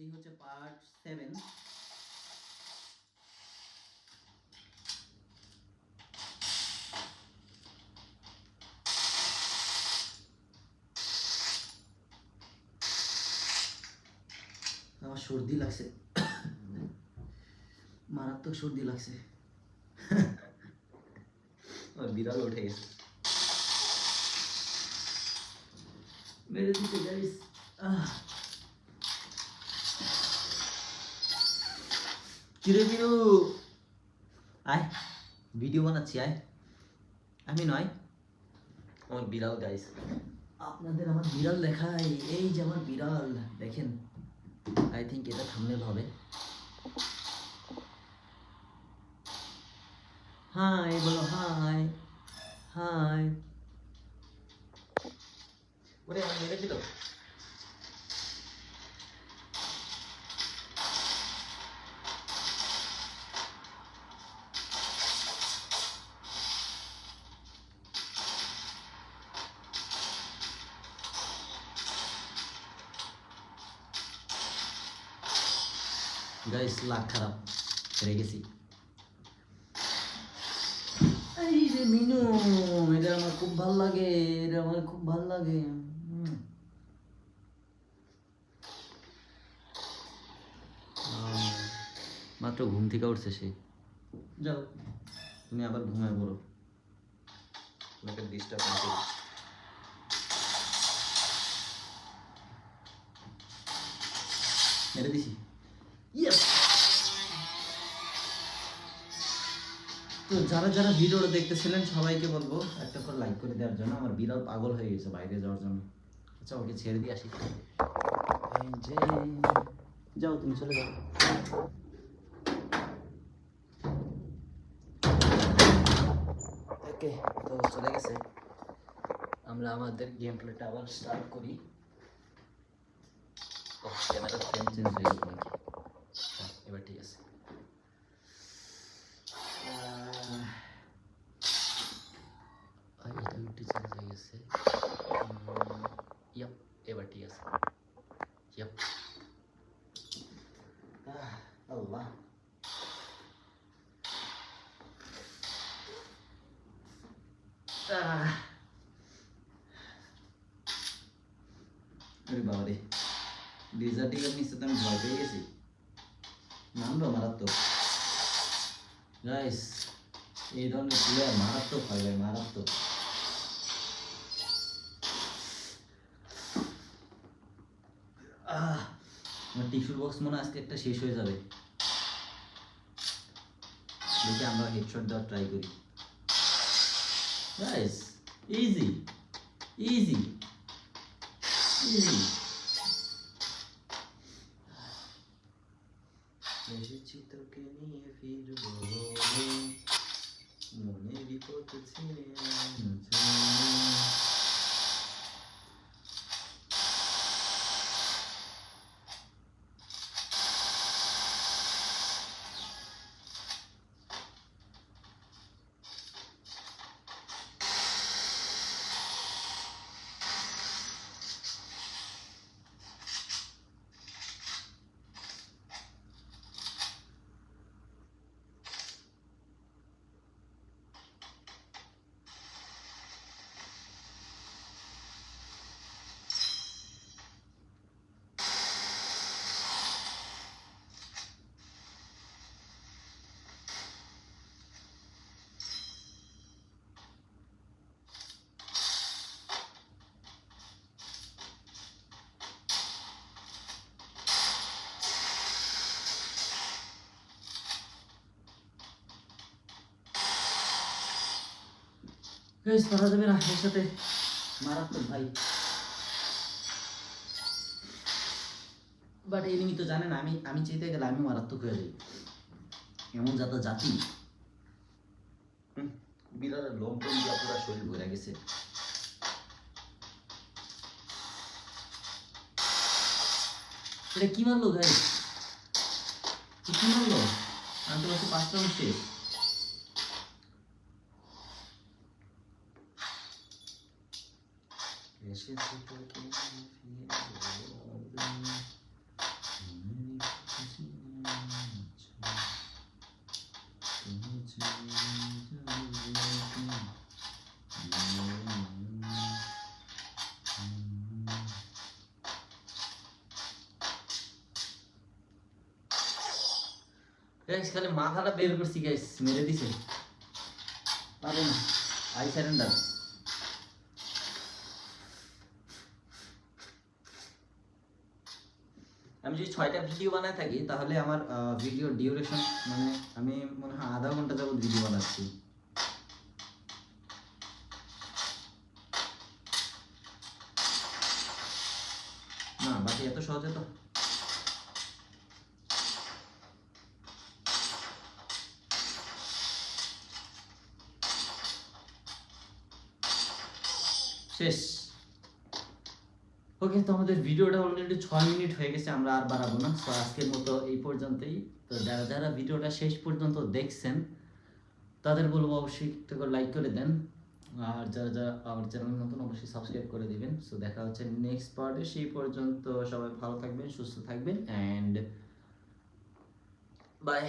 এই হচ্ছে part seven. আমার সর্দি লাগছে। মারাত্মক সর্দি লাগছে। বিড়াল উঠে গেছে। মেরে দিতে গাইস কিরে আয় ভিডিও বানাচ্ছি আয়। আমি নয় আমার বিড়াল গাইস আপনাদের আমার বিড়াল দেখাই এই যে আমার বিড়াল দেখেন। আই থিঙ্ক এটা থামনেল হবে। হাই বলো হাই হাই ওরে আমি মেরে গাইস লাখ খারাপ হেরে গেছি এই যে মিনু এটা আমার খুব ভালো লাগে এটা আমার খুব ভালো লাগে মাত্র ঘুম থেকে উঠছে সে। যাও। তুমি আবার ঘুমায় পড়ো। তোমাকে ডিস্টার্ব না করি। মেরে দিছি। ইয়েস তো যারা যারা ভিডিওটা দেখতেছিলেন সবাইকে বলব একটা করে লাইক করে দেওয়ার জন্য। আমার বিড়াল পাগল হয়ে গেছে বাইরে যাওয়ার জন্য। আচ্ছা ওকে ছেড়ে দিয়ে আসি। যাও তুমি চলে যাও। ওকে তো চলে গেছে। আমরা আমাদের গেম প্লেটা আবার স্টার্ট করি। ক্যামেরা ফ্রেম চেঞ্জ হ্যাঁ, এবার ঠিক আছে। ইয়াপ এবার আছে। ইয়াপ আল্লাহ। আরে বাবা রে ডিজার্টিকের নিচে আমি ভয় পেয়ে গেছি? নামলো মারাত্মক। গাইস এই ধরনের প্লেয়ার মারাত্মক হয় ভাই, মারাত্মক। আমার বক্স মনে আজকে একটা শেষ হয়ে যাবে। দেখি আমরা হেডশট দেওয়ার ট্রাই করি। গাইস ইজি ইজি ইজি এসেছি তোকে নিয়ে ফিরবো মনে বিপদ ছেড়ে গাইস পারা যাবে না এর সাথে মারাত্মক ভাই। বাট এনিমি তো জানে না আমি আমি চেতে গেলে আমি মারাত্মক হয়ে যাই। এমন যাতা জাতি। লোম টোম দিয়ে পুরো শরীর ভরে গেছে। এটা কি মারলো গাই কি মারলো? আমি তো পাঁচটা শেষ গাইস মাথাটা বের করছি গাইস মেরে দিছে। পারো আই সারেন্ডার আমি যদি ছয়টা ভিডিও বানায় থাকি, তাহলে আমার ভিডিও ডিউরেশন মানে আমি মনে হয় আধা ঘণ্টা যাবত ভিডিও বানাচ্ছি। না, বাকি এত সহজে তো। শেষ। ওকে তো আমাদের ভিডিওটা অলরেডি ছয় মিনিট হয়ে গেছে, আমরা আর বাড়াবো না। তো আজকের মতো এই পর্যন্তই। তো যারা যারা ভিডিওটা শেষ পর্যন্ত দেখছেন, তাদের বলব অবশ্যই একটা করে লাইক করে দেন। আর যারা যারা আমার চ্যানেল নতুন, অবশ্যই সাবস্ক্রাইব করে দিবেন। সো দেখা হচ্ছে নেক্সট পার্টে সেই পর্যন্ত সবাই ভালো থাকবেন, সুস্থ থাকবেন অ্যান্ড বাই